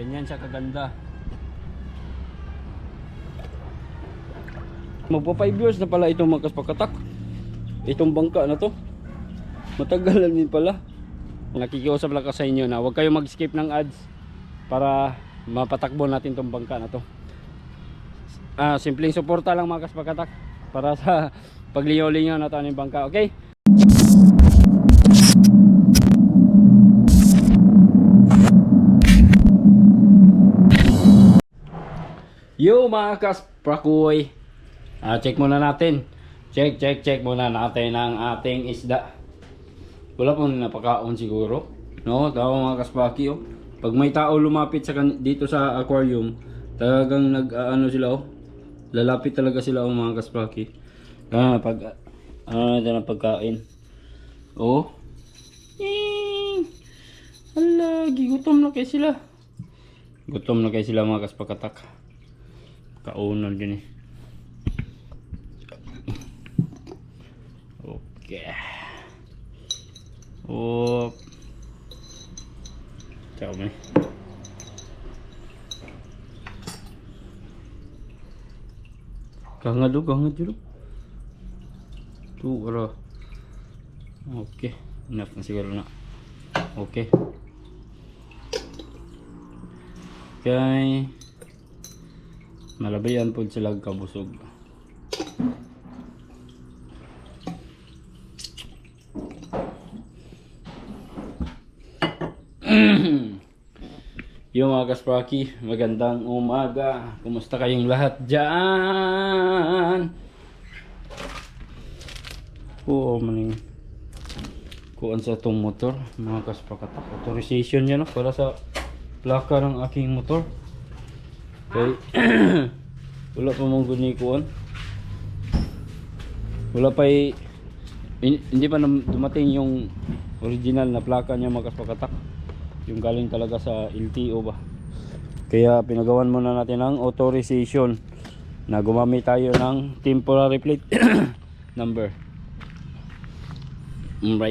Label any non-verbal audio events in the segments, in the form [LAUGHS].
Ganyan siya kaganda. Magpa 5 years na pala itong mga kaspakatak. Itong bangka na to. Matagal na din pala. Nakikiusap lang ako sa inyo na huwag kayong mag-skip ng ads para mapatakbo natin itong bangka na to. Ah, simpleng suporta lang mga kaspakatak para sa [LAUGHS] pagliyaw-linyaw na ng bangka. Okay? Yo mga kasprakoy ah, Check muna natin. Check, check, check muna natin ang ating isda. Wala pong napakaon siguro. No, tama mga kaspaki oh. Pag may tao lumapit sa dito sa aquarium Talagang nag ah, ano sila oh. Lalapit talaga sila oh mga kaspaki. Ah, pag ito na pagkain? Oh. Ying! Hala, gigutom na kayo sila. Gutom na kayo sila mga kaspakatak Kaunan din eh. Okay. Op. Ciao me. Kangad do, kangad dulu. Tu ara. Okay. Enough na siguro na. Okay. Okay. Malabayan po sila kabusog. [CLEARS THROAT] Yung mga kaspraki, magandang umaga. Kumusta kayong lahat dyan? Oo, maning kuan sa itong motor, mga kasprakatak. Authorization yan no? para sa plaka ng aking motor. Okay. [CLEARS THROAT] Wala pa mong guni kuan. Wala pa hindi pa dumating yung original na plaka niya mga kaspakatak. Yung galing talaga sa LTO ba. Kaya pinagawan muna natin ng authorization na gumamit tayo ng temporary plate [CLEARS THROAT] number. Mm,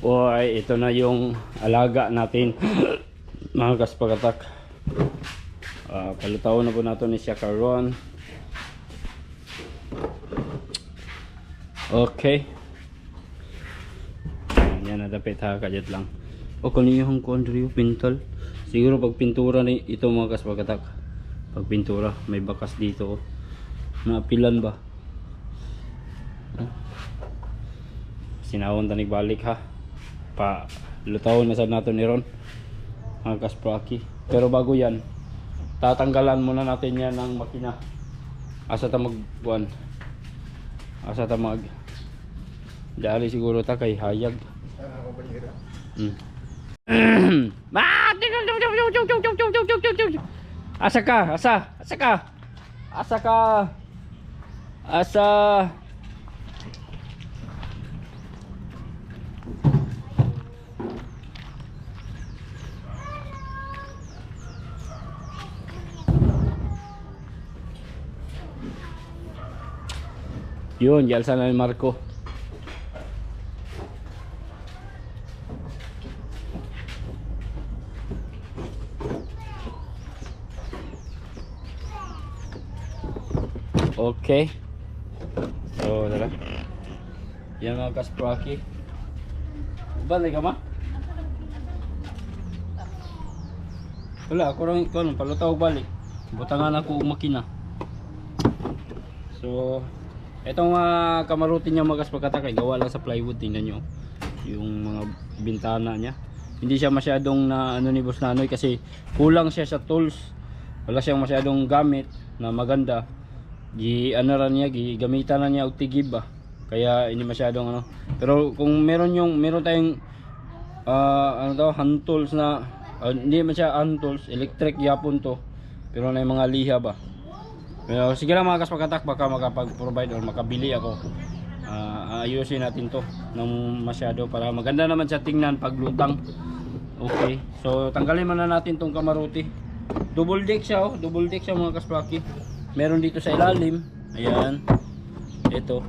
Oy, ito na yung alaga natin. [COUGHS] Mga kaspagatak. Ah, palutaw na po nato ni siya karon. Okay. Yan, nadapit ha kadyat lang. O kung yung kondrio pintal. Siguro pag pintura ni ito mga kaspagatak. Pag pintura, may bakas dito. Oh. Naapilan ba? Sinawon tanig balik ha pa lutawon na sad nato ni Ron ang kaspraki pero bago yan tatanggalan muna natin yan ng makina asa ta magbuan asa ta mag dali siguro ta kay hayag mm. Ah! asa ka asa asa ka asa ka asa Yun, yalsa na ni Marco. Okay. So, tara. Yan mga kaspraki. Balik ka ma? Wala, ako rin ikaw nung palutaw balik. Butangan ako makina. So, Itong mga kamaruti niya magas pagkatakay, gawa lang sa plywood, tingnan nyo. Yung mga bintana niya. Hindi siya masyadong na ano ni Boss Nanoy kasi kulang siya sa tools. Wala siyang masyadong gamit na maganda. Gi ano ran niya, gi gamitan na niya og tigib ba. Kaya hindi masyadong ano. Pero kung meron yung meron tayong ah, ano daw hand tools na ah, hindi man siya hand tools, electric yapon to. Pero na mga liha ba. Pero sige lang mga kaspakatak baka makapag-provide or makabili ako. Ah, ayusin natin to ng masyado para maganda naman siya tingnan pag lutang. Okay. So tanggalin muna natin tong kamaruti. Double deck siya oh, double deck siya mga kaspaki. Meron dito sa ilalim. Ayan. Ito.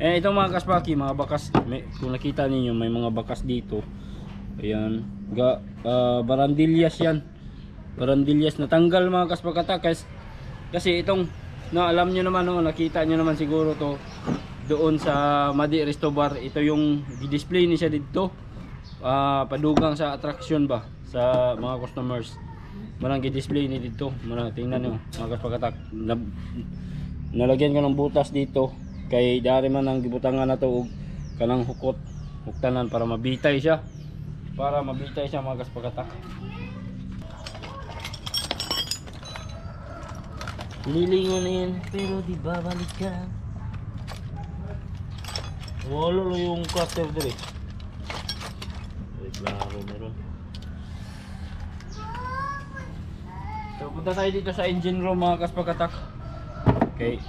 Eh itong mga kaspaki, mga bakas, may, kung nakita ninyo may mga bakas dito. Ayan, ga, ah, barandilyas yan. Barandilyas natanggal mga kaspakata kasi, itong na alam nyo naman no, nakita nyo naman siguro to doon sa Madi Resto Bar. Ito yung display ni siya dito. Ah, padugang sa attraction ba sa mga customers. Marang display ni dito. Marang tingnan nyo mga kaspakatak. Na, nalagyan ko ng butas dito kay dari man ang gibutangan na to og kanang hukot huktanan para mabitay siya para mabitay siya mga kaspakatak Lilingon na yan, pero di babalik ka. wala lang yung cutter dito Ay, klaro meron. so punta tayo dito sa engine room mga kaspakatak. Okay.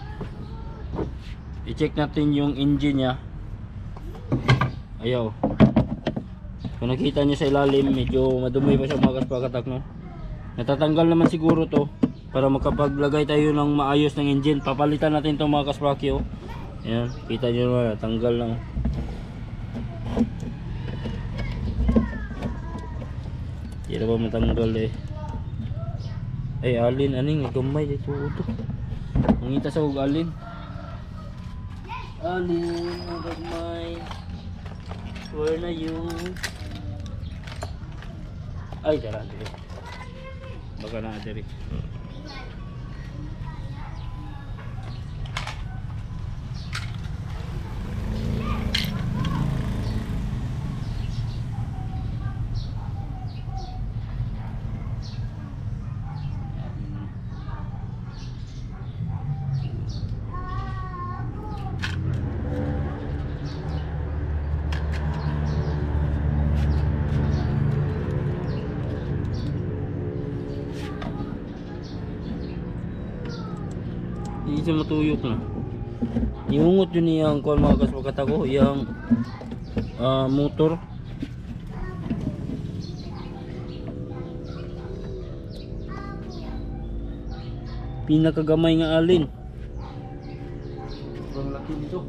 I-check natin yung engine nya ayaw. Kung nakita nyo sa ilalim medyo madumi pa siya mga kaspakatak no? Natatanggal naman siguro to para makapaglagay tayo ng maayos ng engine. Papalitan natin to mga kaspaki oh. Ayan, kita nyo naman tanggal lang. Hindi na ba matanggal eh? Ay alin aning gamay dito ito mangita sa ug alin. Alin, ang gagmay. Where na you? ay tara diri baka na diri Hindi siya matuyok na. Iungot yun niyang kuan mga kaspakat ako, yung ah, motor. Pinakagamay nga alin. Sobrang laki nito.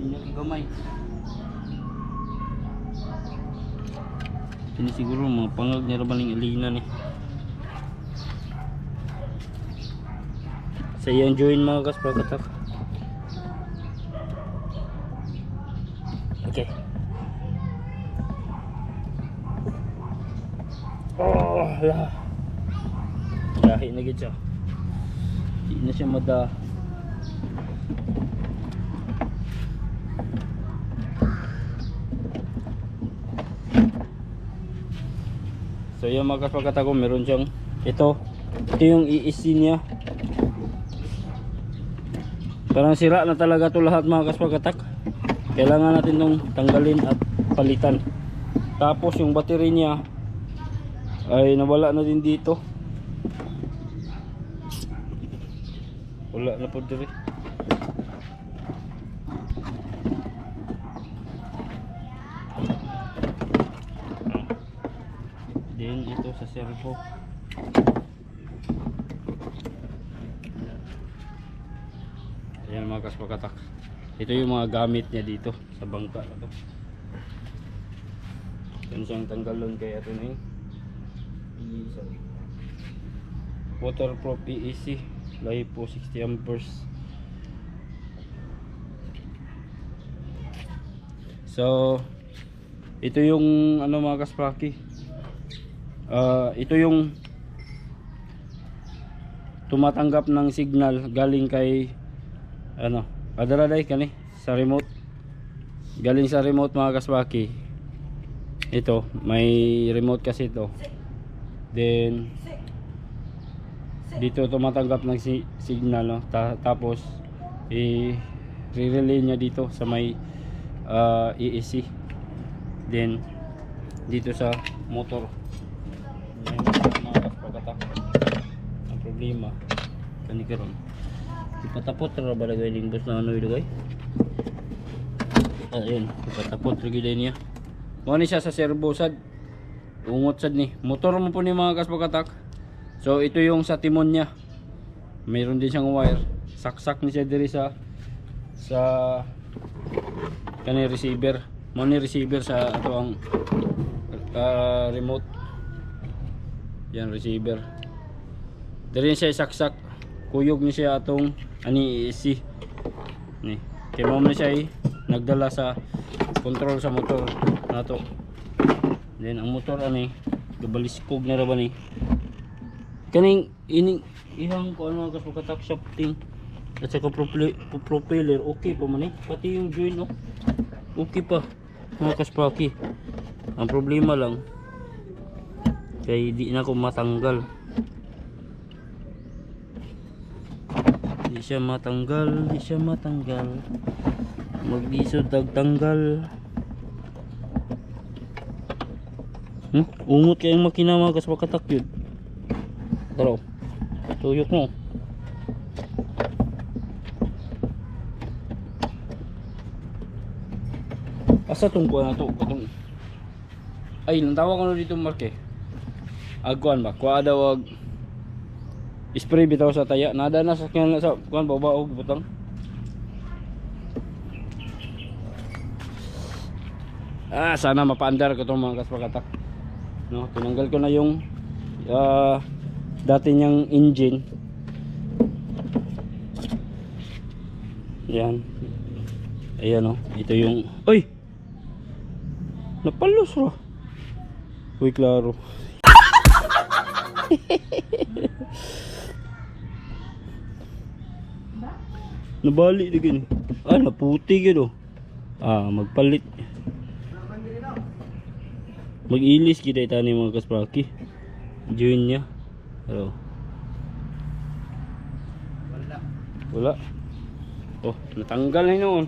Pinakagamay. Ini siguro mga pangag niya rabaling alinan eh. sa iyang join mga kaspakatak okay lah lahi na gid siya. Di na siya mada. So yung mga kaspakatak ko meron siyang ito. Ito yung ESC niya. Parang sira na talaga to lahat mga kaspagatak. Kailangan natin tong tanggalin at palitan. Tapos yung battery niya ay nawala na din dito. Wala na po diri. Then ito sa servo. Ayan mga kaspakatak. Ito yung mga gamit niya dito sa bangka na to. Yan siyang tanggalon kaya ito na yung waterproof PEC LiPo 60 amperes so ito yung ano mga kaspraki Ah, ito yung tumatanggap ng signal galing kay ano, adaraday kani sa remote. Galing sa remote mga kaswaki. Ito, may remote kasi ito. Then dito tumatanggap ng si- signal no. Ta- tapos i relay niya dito sa may ah, EEC. Then dito sa motor. Ang problema kani karon ipatapot ra ba lagay ning bus na ano ilagay ayun ipatapot ra gyud niya mo ni siya sa servo sad ungot sad ni. Motor mo po ni mga kaspakatak so ito yung sa timon niya. Mayroon din siyang wire. Saksak ni siya diri sa sa kani receiver. Mo receiver sa ato ang ah, remote. Yan receiver. Diri siya saksak kuyog ni siya atong ani AC ni. Kay mo ni siya eh, nagdala sa control sa motor nato then ang motor ani gabaliskog na ra ba ni kaning ining ihang ko ano kas pagkatak shafting at saka propel- propeller okay pa man eh. Pati yung joint oh. Okay pa mga kaspraki ang problema lang kay di na ko matanggal. Di siya matanggal di siya matanggal. Magdisod tagtanggal hmm? ungot kayong makina mga kaspakatak yun Taro. Tuyok mo. Asa tong kuha na to? Katong... Ay, nang tawag ko na dito marke. Agkuan ba? Kuha daw ag... Spray bitaw sa taya. Nada na sa kanya sa kuan ba ba og butang. Ah, sana mapaandar ko tong mga kaspakatak. No, tinanggal ko na yung ah, dati niyang engine. Yan. Ayan oh, ito yung Oy. Napalos ra. Uy, klaro. [LAUGHS] Nabali na gini. Ah, naputi gino. Ah, magpalit. Mag-ilis kita itani mga kaspraki. Join niya. Hello. Wala. Oh, natanggal na noon.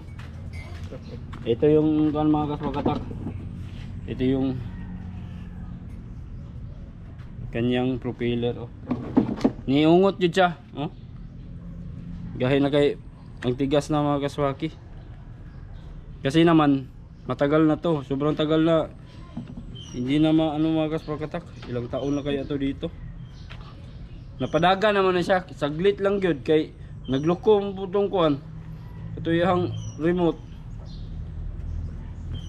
Ito yung kan mga kaswagatak. Ito yung kanyang propeller oh. Niungot yun siya, oh. Gahi na kay ang tigas na mga kaswaki. Kasi naman matagal na to, sobrang tagal na hindi na maano mga kaswagatak. Ilang taon na kaya to dito. Napadaga naman na siya, saglit lang gyud kay nagluko ang putong kuan. Ito yung remote.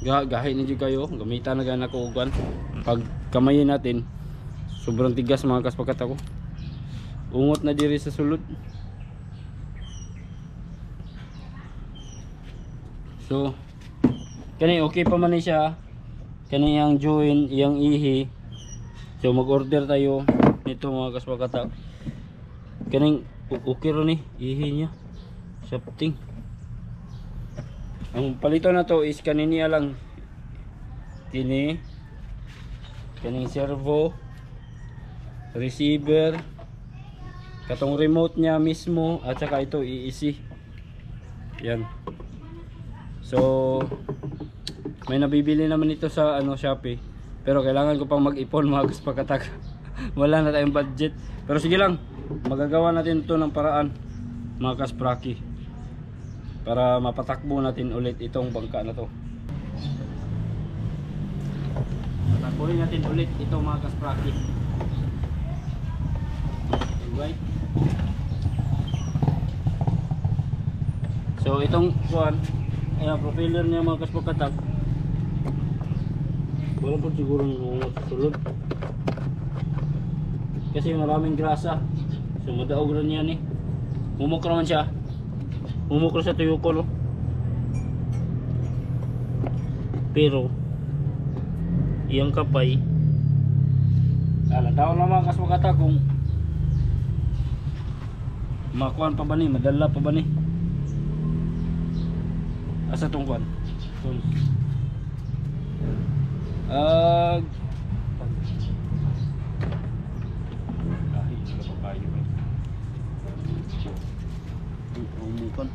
Ga gahi ni jud kayo, gamitan na gana ko kuan. Pag kamayin natin, sobrang tigas mga kaspakat ako. Ungot na diri sa sulod. So, kani okay pa man ni siya. Kani yang join, yang ihi. So mag-order tayo nito mga kaspakat. Kaning o- okay ro ni ihi niya. Shafting. Ang palito na to is kaniniya lang. Kini kaning servo receiver katong remote niya mismo at saka ito iisi. Yan. So may nabibili naman ito sa ano Shopee. Pero kailangan ko pang mag-ipon mga kaspakatak. [LAUGHS] Wala na tayong budget. Pero sige lang, magagawa natin ito ng paraan mga kaspraki para mapatakbo natin ulit itong bangka na to patakbuhin natin ulit itong mga kaspraki right so itong kuan ayan propeller niya mga kaspakatak wala po siguro nung sulod kasi maraming grasa. So madaog rin yan eh. Mumukra man siya. Mumukra sa tuyo ko no? Pero iyang kapay ala daw na mga kaswagata kung makuan pa ba ni madala pa ba ni? Asa tong Tools. Eh umukan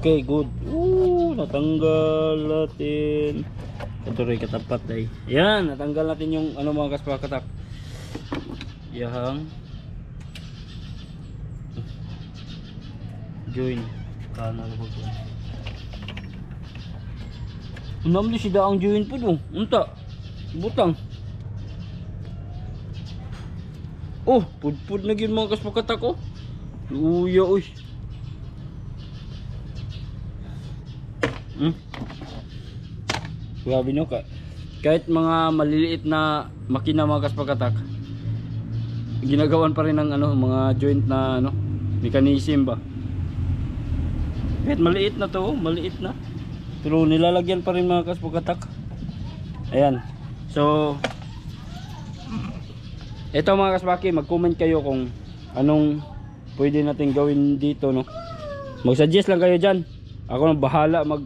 Okay, good. Natanggal natin. Ito katapat ay. Yan, natanggal natin yung ano mga kaspakatak. Yang join Kana ko ko. Unam ni si daang join po dong. Unta. Butang. Oh, pudpud na gyud mga kaspakatak ko. Luya oy. Grabe no ka. Kahit mga maliliit na makina mga kaspakatak, ginagawan pa rin ng ano, mga joint na ano, mechanism ba. Kahit maliit na to, oh, maliit na. Pero nilalagyan pa rin mga kaspakatak. Ayan. So, ito mga kasbaki, mag-comment kayo kung anong pwede natin gawin dito, no? Mag-suggest lang kayo dyan. Ako na bahala mag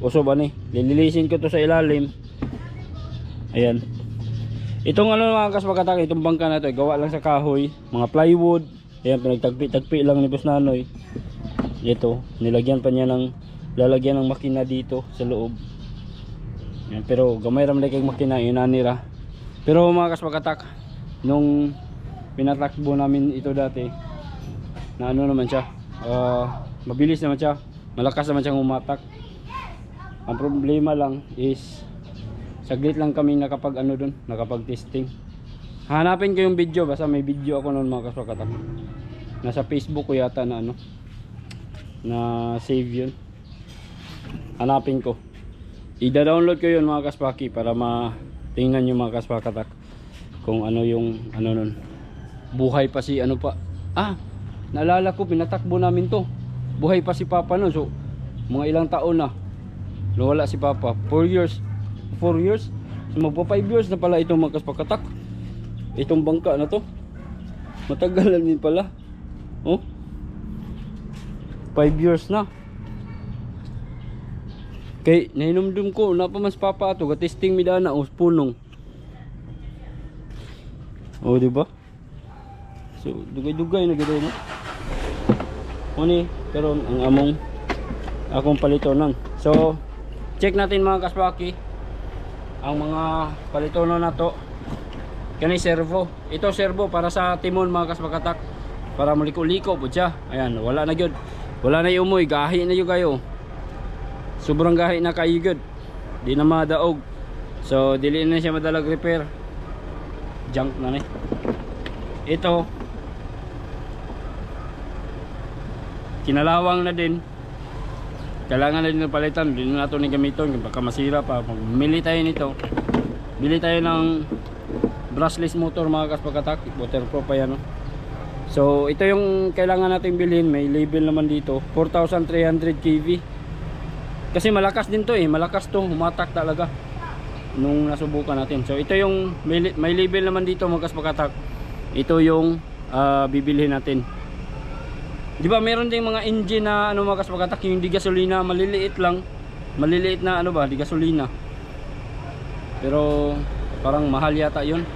usob ani. Lililisin ko to sa ilalim. Ayan. Itong ano mga kasbakatak, itong bangka na to, gawa lang sa kahoy, mga plywood. Ayan, pinagtagpi-tagpi lang ni Boss Nanoy. Ito, nilagyan pa niya ng lalagyan ng makina dito sa loob. Yan, pero gamay ram kay makina yun nanira. Pero mga kasbakatak, nung pinatakbo namin ito dati, na ano naman siya, ah, mabilis naman siya, malakas naman siyang umatak. Ang problema lang is saglit lang kami nakapag ano dun, nakapag testing. Hanapin ko yung video, basta may video ako noon mga kasbakatak. Nasa Facebook ko yata na ano, na save yun. Hanapin ko. Ida-download ko yun mga kaspaki para ma-tingnan yung mga kaspakatak kung ano yung ano nun. Buhay pa si ano pa. Ah, naalala ko pinatakbo namin to. Buhay pa si Papa nun. So, mga ilang taon na. Nawala si Papa. 4 years. 4 years. So, magpa 5 years na pala itong mga kaspakatak. Itong bangka na to. Matagal na din pala. Oh. 5 years na. Kay nahinumdum ko na pa mas papa ato ga-testing mi dana o punong. Oh, di ba? So, dugay-dugay na gid no. Oni, pero ang among akong palitonan. So, check natin mga kasbaki ang mga palitonon na to. Kani servo. Ito servo para sa timon mga kasbakatak para muliko-liko po siya. Ayan, wala na gyud. Wala na yung umoy, gahi na yung kayo. Sobrang gahi na kayo gyud. Di na madaog. So, dili na siya madalag repair. Junk na ni. Ito kinalawang na din. Kailangan na din ng palitan. Hindi na natin ni gamiton. Baka masira pa. Bili tayo nito. Bili tayo ng brushless motor mga kaspakatak. Waterproof pa yan. No? So ito yung kailangan natin bilhin. May label naman dito. 4,300 kV. Kasi malakas din to eh. Malakas to. Humatak talaga. Nung nasubukan natin. So ito yung may, may label naman dito mga kaspakatak. Ito yung ah, bibilhin natin. Di ba meron ding mga engine na ano mga kaspakatak yung di gasolina maliliit lang. Maliliit na ano ba, di gasolina. Pero parang mahal yata 'yun.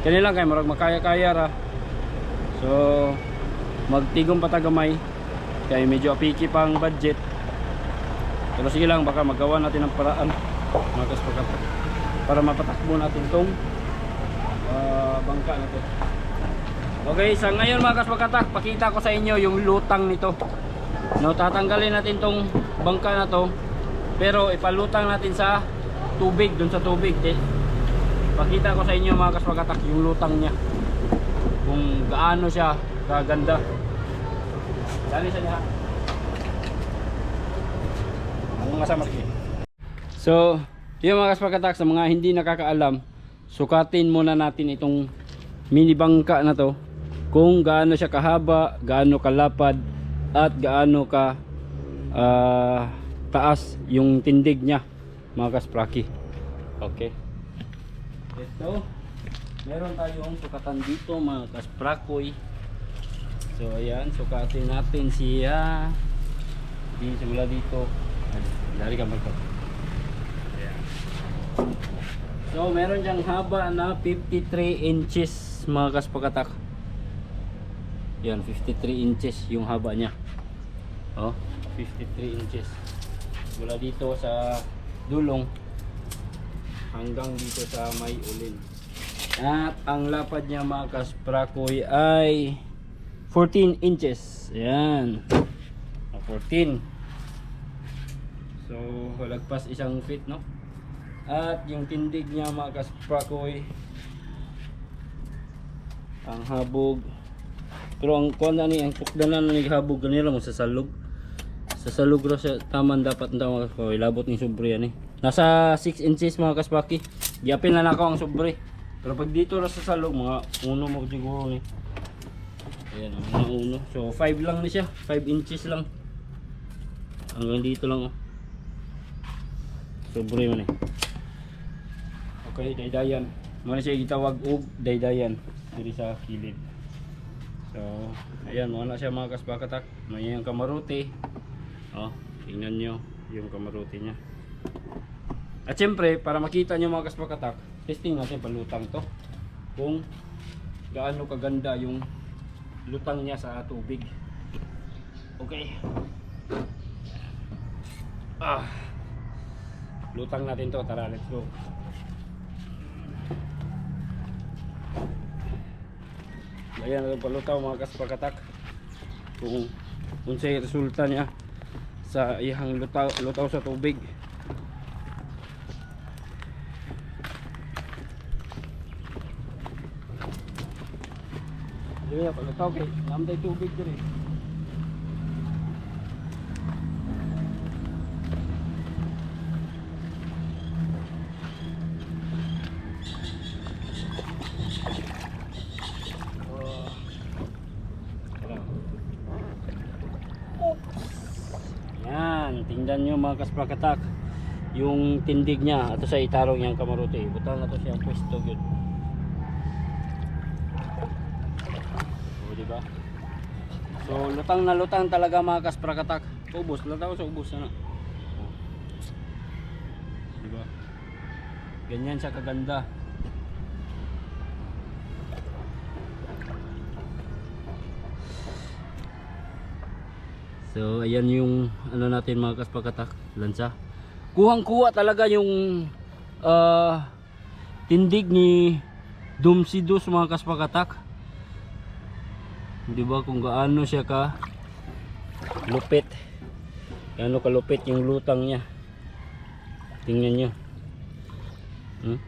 Kanilang kay marag makaya-kaya ra. So magtigom patagamay kay medyo apiki pang budget. Pero sige lang baka magawa natin ng paraan mga kaspakatak para mapatakbo natin tong ah, bangka na to. Okay, sa ngayon mga kaspakatak, pakita ko sa inyo yung lutang nito. No, tatanggalin natin tong bangka na to. Pero ipalutang natin sa tubig, dun sa tubig, eh. Pakita ko sa inyo mga kaspakatak yung lutang niya. Kung gaano siya kaganda. Dali sa niya. Ano nga sama sige. So, yung mga kaspakatak sa mga hindi nakakaalam, sukatin muna natin itong mini bangka na to kung gaano siya kahaba, gaano kalapad at gaano ka ah, taas yung tindig niya mga kaspraki. Okay. Ito meron tayong sukatan dito mga kasprakoy. So ayan sukatin natin siya. Di simula dito. Dari ka ayan. So meron diyang haba na 53 inches mga kaspakatak yan 53 inches yung haba niya. Oh 53 inches. Mula dito sa dulong hanggang dito sa may ulin. At ang lapad niya mga kasprakoy ay 14 inches. Yan. 14 so lagpas isang feet no? At yung tindig niya mga kasprakoy ang habog pero ang kuan na ni ang pukdanan na naghabog kanila mo sa salog sa salog ra siya taman dapat na mga kasprakoy labot ni sobre eh nasa 6 inches mga kaspaki giapin na nako ang sobre pero pag dito ra sa salog mga uno mo siguro ni. Ayan mga uno. So 5 lang ni siya. 5 inches lang. Hanggang dito lang oh. Sobre man eh Okay, daydayan. Muna siya gitawag og daydayan. Diri sa kilid. So, ayan, muna siya mga kasbakatak. May yung kamaruti. Oh, tingnan nyo yung kamaruti niya. At syempre, para makita nyo mga kasbakatak, testing natin palutang to. Kung gaano kaganda yung lutang niya sa tubig. Okay. Ah. Lutang natin to, tara, let's go. Ayan ang palutaw mga kaspakatak kung unsay resulta niya sa ihang lutaw, lutaw sa tubig. Dili palutaw kay namday tubig diri Yan, tingnan nyo mga kaspakatak yung tindig niya. Ato sa itarong yang kamarote butang na to siya pwesto yun. O diba so lutang na lutang talaga mga kaspakatak ubos lutaw sa ubos na diba ganyan siya kaganda. So ayan yung ano natin mga kaspakatak, lansa. Kuhang kuha talaga yung ah, tindig ni Dumsidus mga kaspakatak. Di ba kung gaano siya ka lupit. Gaano kalupit yung lutang niya. Tingnan nyo. Hmm?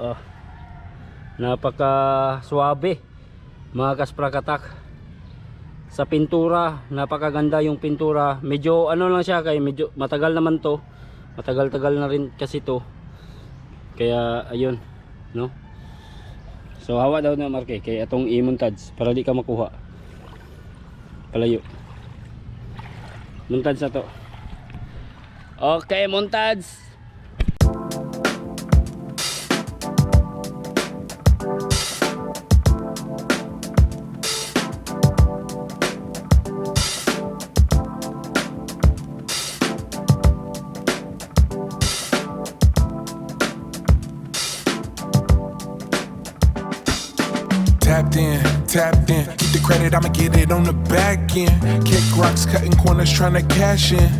Ah. Napaka suabe mga kasprakatak sa pintura napakaganda yung pintura. Medyo ano lang siya kay medyo matagal naman to. Matagal tagal na rin kasi to. Kaya ayun no? So hawa daw na marke kay atong i-montage para di ka makuha. Palayo. Montage na to. Okay montage tapped in. Keep the credit, I'ma get it on the back end. Kick rocks, cutting corners, trying to cash in.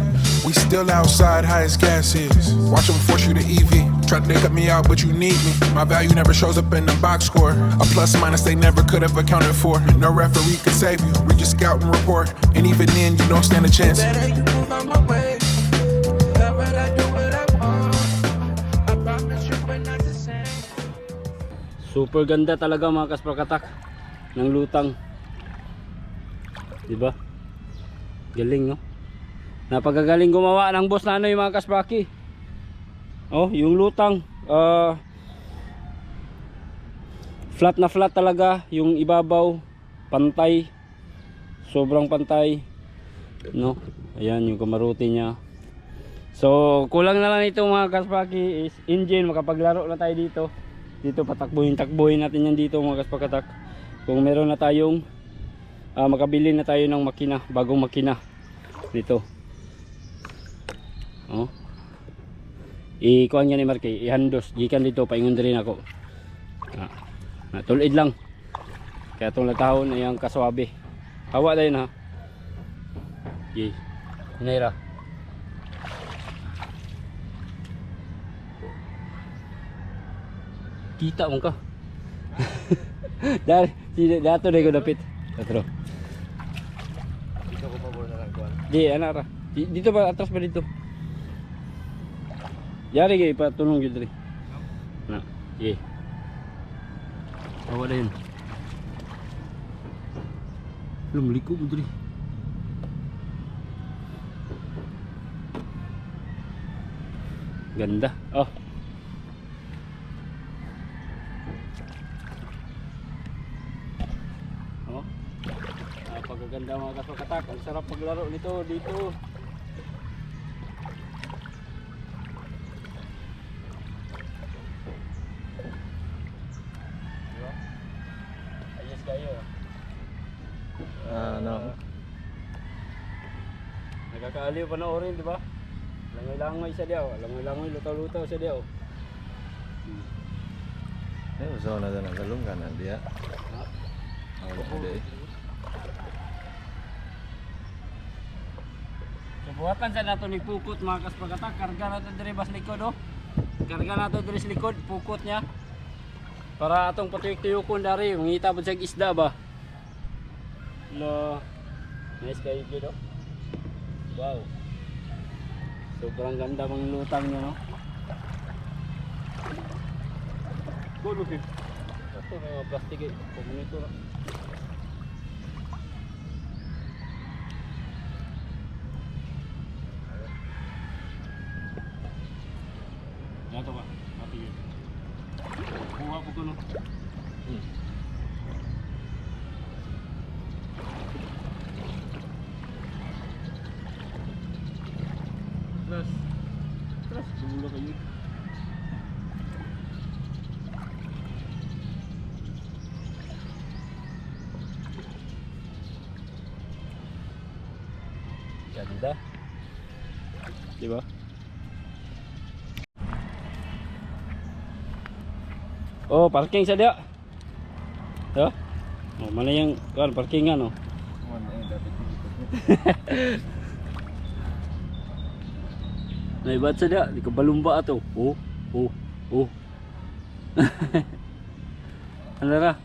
We still outside, high as gas is. Watch them force you to EV. Try to cut me out, but you need me. My value never shows up in the box score. A plus minus they never could have accounted for. No referee can save you. Read your scout and report. And even then, you don't stand a chance. better you move out my way. Love what I do, what I want. I promise you, we're not the same. Super ganda talaga mga kasprakatak ng lutang. 'Di ba? Galing no. Napakagaling gumawa ng boss na ano yung mga kaspraki. Oh, yung lutang ah, flat na flat talaga yung ibabaw pantay. Sobrang pantay. No? Ayan yung kamaruti niya. So, kulang na lang ito mga kaspaki is engine makapaglaro na tayo dito. Dito patakbuhin takbuhin natin yan dito mga kaspakatak. Kung meron na tayong ah, makabili na tayo ng makina, bagong makina dito. Oh. I-kuhan niya ni Marky, ihandos, gikan dito paingon rin ako. Ah. Natulid lang. Kaya itong latahon ay ang kaswabe. Hawa tayo na. Yay. Hinaira. Kita mo ka. [LAUGHS] Dar, si dato na ko dapit. Tatro. Di, ana ra. Di- Dito ba atras ba dito? Yari kay patulong gyud diri. Na. Ye. Awa din. Lumliko mo diri. Ganda. Oh. Oh. Ah, pagkaganda mga kaswakatak. Ang sarap paglaro nito dito. Diba? Ayos kayo. Ano? Nagkakaaliw pa na orin, di ba? Langoy-langoy sa diyaw. Langoy-langoy, lutaw-lutaw sa diyaw. Eh, usaw na na galungan na dia. Ha? Ang ade. Buhatan sa nato ni pukot mga kaspagata, karga nato diri bas likod oh. Karga nato diri sa likod, pukot niya. Para atong patuyok-tuyokon dari, mangita po siya isda ba. No. Nice kayo dito. Wow. Sobrang ganda mga lutang niya no. Gulo kid. Ito may mga plastic eh. Komunito Ganda. Diba? Oh, parking sa dia. Yo. Oh, mana yang kan parkingan oh. Naibat sa dia, di ko balumba ato. Oh, oh, oh. [LAUGHS] ano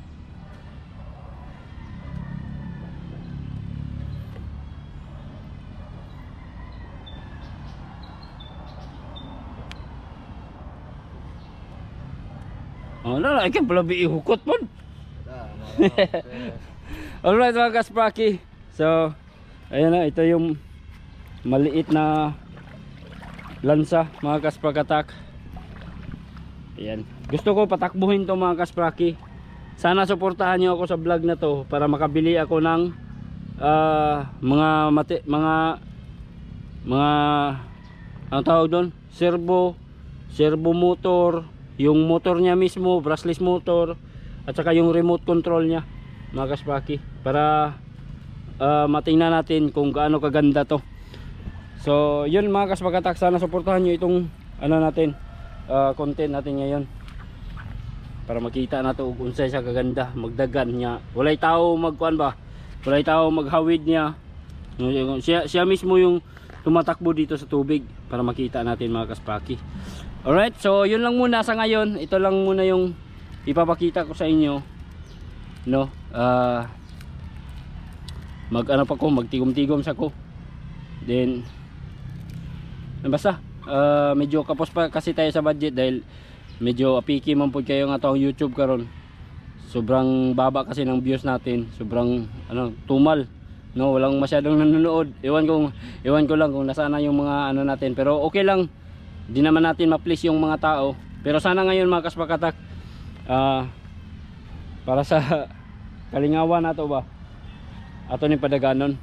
ra? Oh, na, ay kan pala ihukot pon. Alright mga kaspraki. So, ayan na, ito yung maliit na lansa mga kasprakatak. Ayan. Gusto ko patakbuhin to mga kaspraki. Sana suportahan niyo ako sa vlog na to para makabili ako ng ah, mga mati, mga mga ang tawag doon, servo, servo motor, yung motor niya mismo, brushless motor, at saka yung remote control niya, mga kaspaki, para ah, matingnan natin kung gaano kaganda to. So, yun mga kaspakatak, sana suportahan nyo itong ano natin, ah, content natin ngayon. Para makita nato kung saan siya kaganda, magdagan niya. Walay tao magkuan ba? Walay tao maghawid niya. Siya, siya mismo yung tumatakbo dito sa tubig para makita natin mga kaspaki. Alright, so yun lang muna sa ngayon. Ito lang muna yung ipapakita ko sa inyo. No? Ah mag ano pa ko, magtigom-tigom sa ko. Then basta ah, medyo kapos pa kasi tayo sa budget dahil medyo apiki man po kayo nga tawang YouTube karon. Sobrang baba kasi ng views natin, sobrang ano, tumal. No, walang masyadong nanonood. Ewan kong ewan ko lang kung nasaan na yung mga ano natin, pero okay lang. Di naman natin ma-please yung mga tao. Pero sana ngayon mga kaspakatak ah para sa [LAUGHS] kalingawan nato ba? Ato ni padaganon.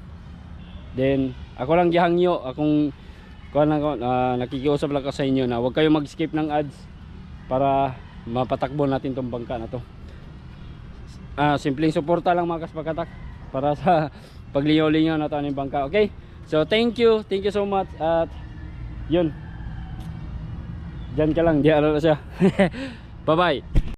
Then ako lang gihangyo. Akong kuan ko ah, nakikiusap lang ko sa inyo na huwag kayo mag-skip ng ads para mapatakbo natin tong bangka na to. Ah simpleng suporta lang mga kaspakatak para sa [LAUGHS] pagliyaw-linyaw na to ng bangka. Okay? So thank you. Thank you so much. At yun Diyan ka lang, di ano siya. [LAUGHS] Bye-bye.